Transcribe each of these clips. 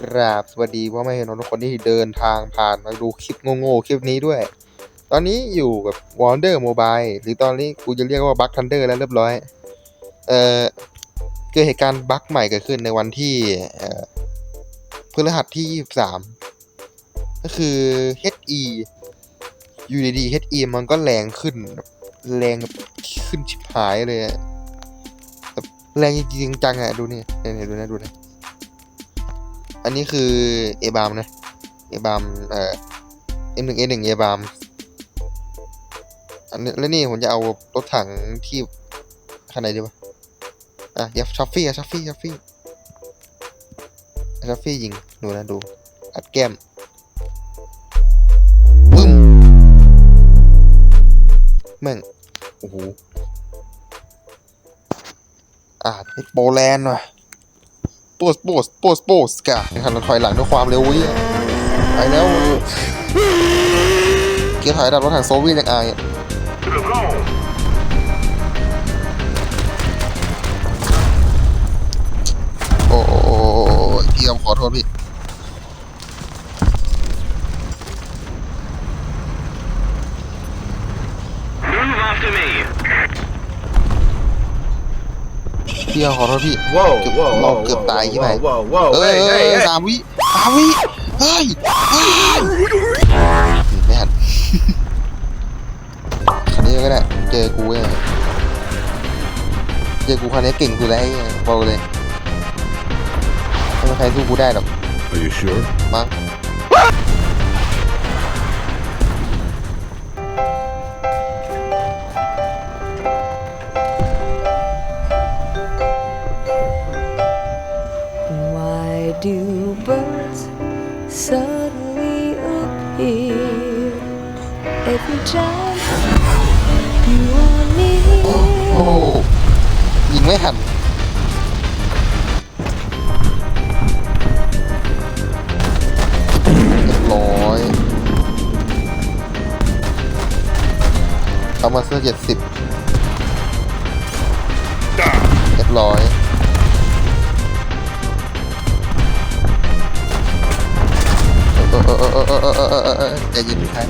กราบสวัสดีพ่อแม่พี่น้องทุกคนที่เดินทางผ่านมาดูคลิปโง่ๆคลิปนี้ด้วย ตอนนี้อยู่กับ Wonder Mobile หรือตอนนี้กูจะเรียกว่า Bug Thunder แล้วเรียบร้อย เอ่อเกิดเหตุการณ์บั๊กใหม่เกิดขึ้นในวันที่เอ่อพฤหัสที่ 23 ก็คือ HE อยู่ดีๆ HE มันก็แรงขึ้น แรงขึ้นชิบหายเลย แรงจริงจังอะดูนี่เนี่ยๆดูนะดูนะ อันนี้คือเอบามนะเอบามเอ่อ M1 A1 เอบามอันนี้แล้วนี่ผมจะเอารถถังที่คันไหนดีวะอะเดี๋ยวชัฟฟี่อะชัฟฟี่ชัฟฟี่ชัฟฟี่ยิงดูนะดูอัดแก้มปึ้มแม่งโอ้โหอ่านี่โปแลนด์ว่ะ โปสโปสโปสโปสกะคันเราถอยหลังด้วยความเร็ววิ่งไปแล้ว เกียร์ถอยดับรถถังโซเวียตยังอายอะ To the zone. โอ้โอ้โอ้โอ้โอ้พี่ครับขอโทษพี่ พี่ครับขอโทษพี่ Whoa, เกือบเราเกือบตายใช่ไหมเออสามวิสามวิเฮ้ยเฮ้ยไม่หันคันนี้ก็ได้เจอกูเนี่ยเจอกูคันนี้เก่งสุดแล้วไอ้บอกเลยไม่มีใครสู้กูได้หรอก Are you sure? มั้ง suddenly appear every time you are near. โอ้ near? ยิงไม่หัน เรียบร้อยเอามาเสื้อเจ็ดสิบเรียบร้อย ใจเย็นพี่ชาย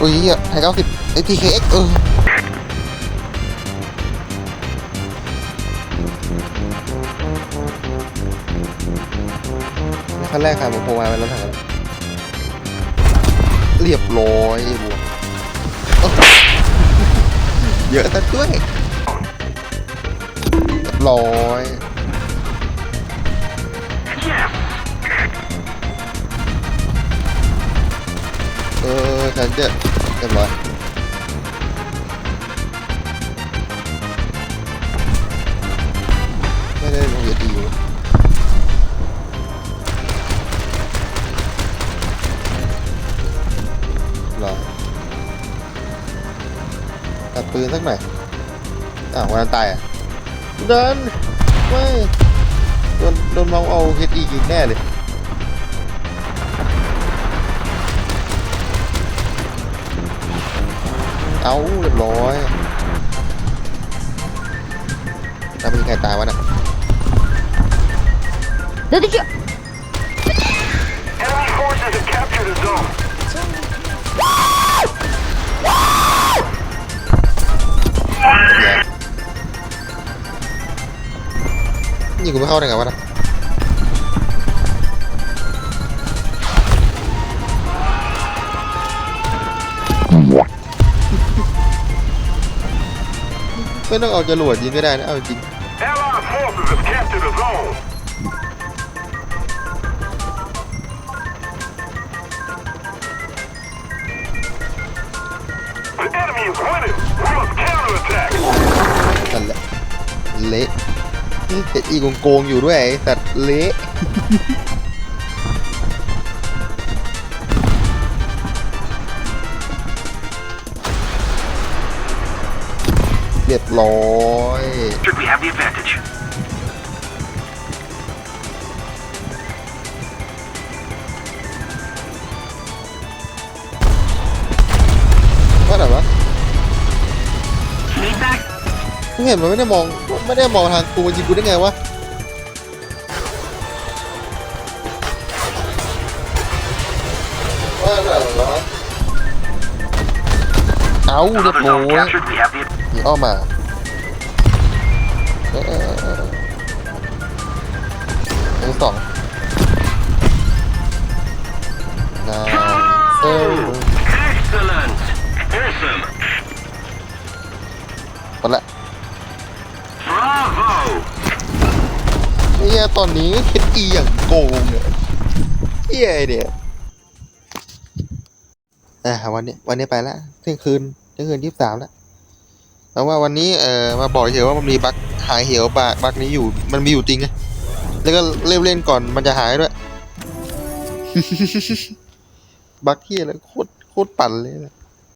อุ้ยอะไทยเก้าสิบไอทีเคเอ็กเออขั้นแรกค่ะผมโผล่มาเป็นรถถังเรียบร้อยบวโอ้โหเยอะซะด้วยร้อย เออฉันจะเรียบร้อยไม่ได้ลงเยียดดีอยู่รอตัดปืนสักหน่อยอ้าววันตายอะเดินไม่โดนโดนเมาเอาเฮดดียิงแน่เลย เอาเรียบร้อยแล้วมีใครตายวะน่ะ Enemy forces have captured a zone. เดี๋ยวนี่กูไม่เข้าได้ไงวะน่ะ ไม่ต้องเอาจรวดยิงก็ได้นะ เอาจริง Allied forces have captured a zone. The enemy is winning. We must counterattack. นั่นแหละเละเห็นอีกโกงๆอยู่ด้วยไอ้สัตว์เละ เรียบร้อย Should we have the advantage? ว่าแต่วะ Feedback? มึงเห็นมันไม่ได้มองมไม่ได้มองทางกูมันยิงกูได้ไงวะ เอาเรียบร้อย captured. We have the หนีอ้อมมาเออเออเออเออสองนายเซล excellent. Awesome. หมดละ Bravo. เนี่ยตอนนี้เฮดอีอย่างโกงเนี่ยเฮียไอเนี่ยอะวันนี้วันนี้ไปละเที่ยงคืน เที่ยงคืนยี่สิบสามแล้วแปลว่าวันนี้เอ่อมาบอกเฉยว่ามันมีบั๊กหายเหวบั๊กบั๊กนี้อยู่มันมีอยู่จริงไงแล้วก็เล่นเล่นก่อนมันจะหายด้วยบั๊กเฮียแล้วโคตรโคตรปั่นเลยนะ